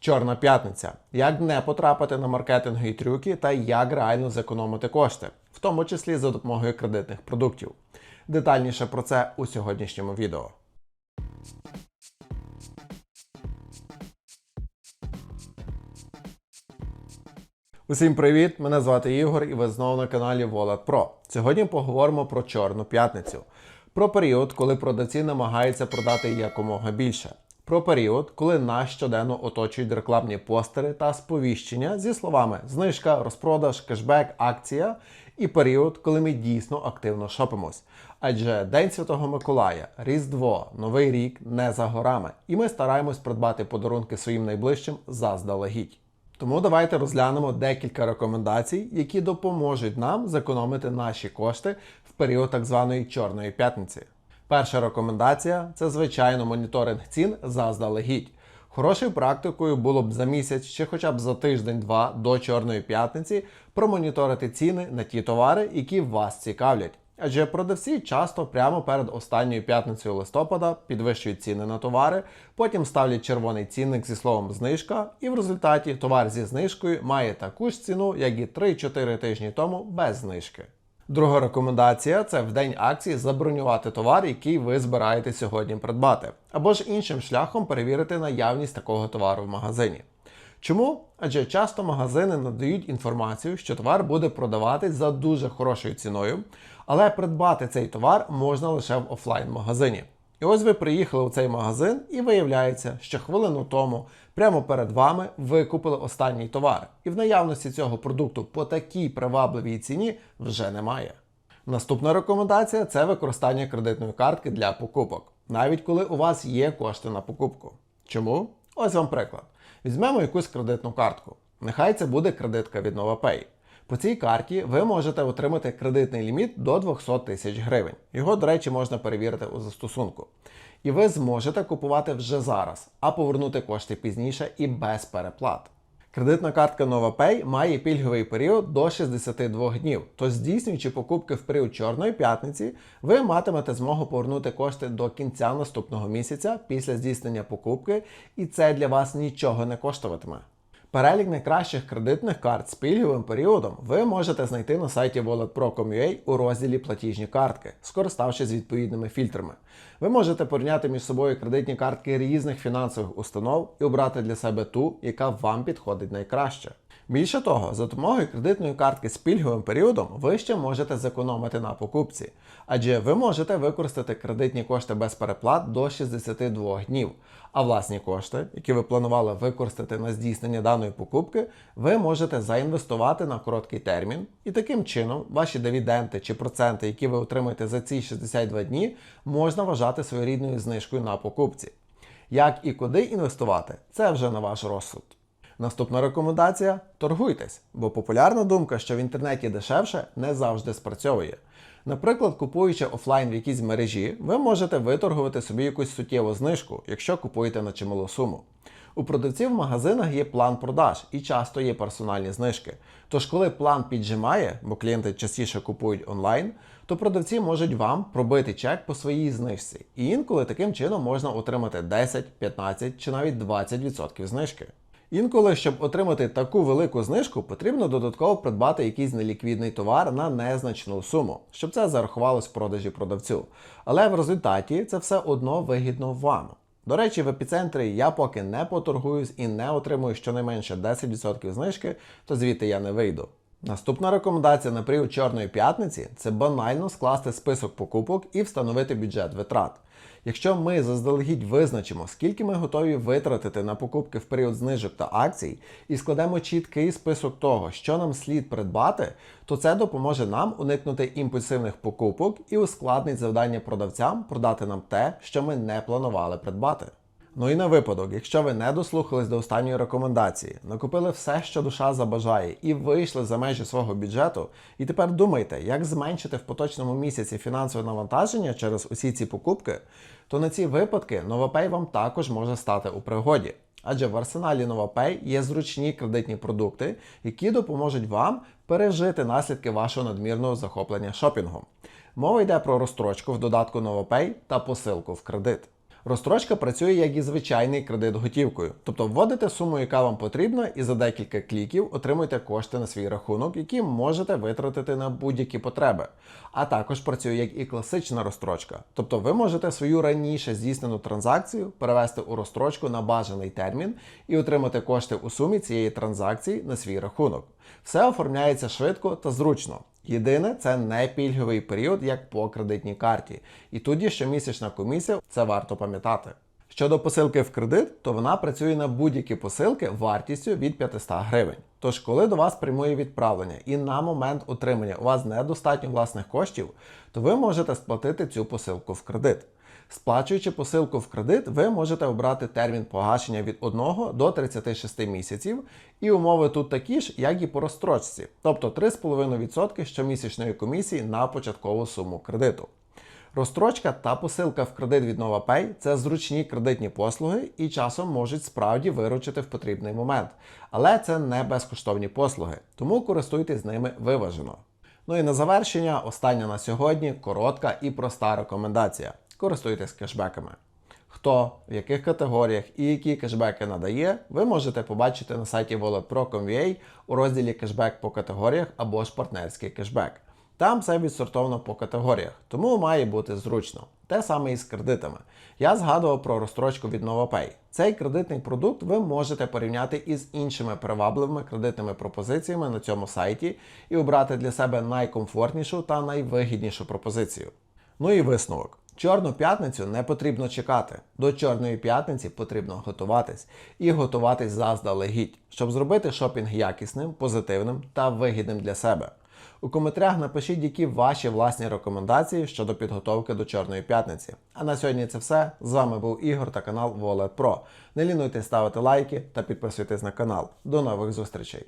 Чорна п'ятниця. Як не потрапити на маркетингові трюки та як реально зекономити кошти, в тому числі за допомогою кредитних продуктів. Детальніше про це у сьогоднішньому відео. Усім привіт! Мене звати Ігор і ви знову на каналі Wallet Pro. Сьогодні поговоримо про Чорну п'ятницю, про період, коли продавці намагаються продати якомога більше. Про період, коли нас щоденно оточують рекламні постери та сповіщення зі словами знижка, розпродаж, кешбек, акція, і період, коли ми дійсно активно шопимось. Адже День Святого Миколая, Різдво, Новий рік не за горами, і ми стараємось придбати подарунки своїм найближчим заздалегідь. Тому давайте розглянемо декілька рекомендацій, які допоможуть нам зекономити наші кошти в період так званої Чорної п'ятниці. Перша рекомендація це звичайно моніторинг цін заздалегідь. Хорошою практикою було б за місяць чи хоча б за тиждень-два до Чорної п'ятниці промоніторити ціни на ті товари, які вас цікавлять. Адже продавці часто прямо перед останньою п'ятницею листопада підвищують ціни на товари, потім ставлять червоний цінник зі словом знижка, і в результаті товар зі знижкою має таку ж ціну, як і 3-4 тижні тому без знижки. Друга рекомендація це в день акції забронювати товар, який ви збираєте сьогодні придбати, або ж іншим шляхом перевірити наявність такого товару в магазині. Чому? Адже часто магазини надають інформацію, що товар буде продаватись за дуже хорошою ціною, але придбати цей товар можна лише в офлайн-магазині. І ось ви приїхали у цей магазин, і виявляється, що хвилину тому прямо перед вами ви купили останній товар, і в наявності цього продукту по такій привабливій ціні вже немає. Наступна рекомендація це використання кредитної картки для покупок, навіть коли у вас є кошти на покупку. Чому? Ось вам приклад. Візьмемо якусь кредитну картку. Нехай це буде кредитка від NovaPay. По цій карті ви можете отримати кредитний ліміт до 200 тисяч гривень. Його, до речі, можна перевірити у застосунку. І ви зможете купувати вже зараз, а повернути кошти пізніше і без переплат. Кредитна картка NovaPay має пільговий період до 62 днів, тож здійснюючи покупки в період Чорної п'ятниці, ви матимете змогу повернути кошти до кінця наступного місяця після здійснення покупки, і це для вас нічого не коштуватиме. Перелік найкращих кредитних карт з пільговим періодом ви можете знайти на сайті walletpro.com.ua у розділі Платіжні картки, скориставшись відповідними фільтрами. Ви можете порівняти між собою кредитні картки різних фінансових установ і обрати для себе ту, яка вам підходить найкраще. Більше того, за допомогою кредитної картки з пільговим періодом ви ще можете зекономити на покупці, адже ви можете використати кредитні кошти без переплат до 62 днів, а власні кошти, які ви планували використати на здійснення даної покупки, ви можете заінвестувати на короткий термін, і таким чином ваші дивіденти чи проценти, які ви отримаєте за ці 62 дні, можна вважати своєрідною знижкою на покупці. Як і куди інвестувати, це вже на ваш розсуд. Наступна рекомендація торгуйтесь, бо популярна думка, що в інтернеті дешевше, не завжди спрацьовує. Наприклад, купуючи офлайн в якійсь мережі, ви можете виторгувати собі якусь суттєву знижку, якщо купуєте на чималу суму. У продавців в магазинах є план продаж і часто є персональні знижки. Тож, коли план піджимає, бо клієнти частіше купують онлайн, то продавці можуть вам пробити чек по своїй знижці. І інколи таким чином можна отримати 10, 15 чи навіть 20% знижки. Інколи, щоб отримати таку велику знижку, потрібно додатково придбати якийсь неліквідний товар на незначну суму, щоб це зарахувалось в продажі продавцю. Але в результаті це все одно вигідно вам. До речі, в епіцентрі я поки не поторгуюсь і не отримую щонайменше 10% знижки, то звідти я не вийду. Наступна рекомендація на період Чорної п'ятниці це банально скласти список покупок і встановити бюджет витрат. Якщо ми заздалегідь визначимо, скільки ми готові витратити на покупки в період знижок та акцій, і складемо чіткий список того, що нам слід придбати, то це допоможе нам уникнути імпульсивних покупок і ускладнить завдання продавцям продати нам те, що ми не планували придбати. Ну і на випадок, якщо ви не дослухались до останньої рекомендації, накупили все, що душа забажає, і вийшли за межі свого бюджету, і тепер думайте, як зменшити в поточному місяці фінансове навантаження через усі ці покупки, то на ці випадки NovaPay вам також може стати у пригоді. Адже в арсеналі NovaPay є зручні кредитні продукти, які допоможуть вам пережити наслідки вашого надмірного захоплення шопінгом. Мова йде про розстрочку в додатку NovaPay та посилку в кредит. Розстрочка працює як і звичайний кредит готівкою, тобто вводите суму, яка вам потрібна, і за декілька кліків отримуєте кошти на свій рахунок, які можете витратити на будь-які потреби. А також працює як і класична розстрочка, тобто ви можете свою раніше здійснену транзакцію перевести у розстрочку на бажаний термін і отримати кошти у сумі цієї транзакції на свій рахунок. Все оформляється швидко та зручно. Єдине, це не пільговий період, як по кредитній карті. І тоді щомісячна комісія, це варто пам'ятати. Щодо посилки в кредит, то вона працює на будь-які посилки вартістю від 500 гривень. Тож, коли до вас прямує відправлення і на момент отримання у вас недостатньо власних коштів, то ви можете сплатити цю посилку в кредит. Сплачуючи посилку в кредит, ви можете обрати термін погашення від 1 до 36 місяців, і умови тут такі ж, як і по розстрочці, тобто 3,5% щомісячної комісії на початкову суму кредиту. Розстрочка та посилка в кредит від NovaPay – це зручні кредитні послуги і часом можуть справді виручити в потрібний момент. Але це не безкоштовні послуги, тому користуйтесь ними виважено. Ну і на завершення, остання на сьогодні коротка і проста рекомендація. Користуйтесь кешбеками. Хто, в яких категоріях і які кешбеки надає, ви можете побачити на сайті walletpro.com.ua у розділі кешбек по категоріях або ж партнерський кешбек. Там все відсортовано по категоріях, тому має бути зручно. Те саме і з кредитами. Я згадував про розстрочку від NovaPay. Цей кредитний продукт ви можете порівняти із іншими привабливими кредитними пропозиціями на цьому сайті і обрати для себе найкомфортнішу та найвигіднішу пропозицію. Ну і висновок. Чорну п'ятницю не потрібно чекати. До Чорної п'ятниці потрібно готуватись і готуватись заздалегідь, щоб зробити шопінг якісним, позитивним та вигідним для себе. У коментарях напишіть, які ваші власні рекомендації щодо підготовки до Чорної п'ятниці. А на сьогодні це все. З вами був Ігор та канал Wallet Pro. Не лінуйтесь ставити лайки та підписуйтесь на канал. До нових зустрічей!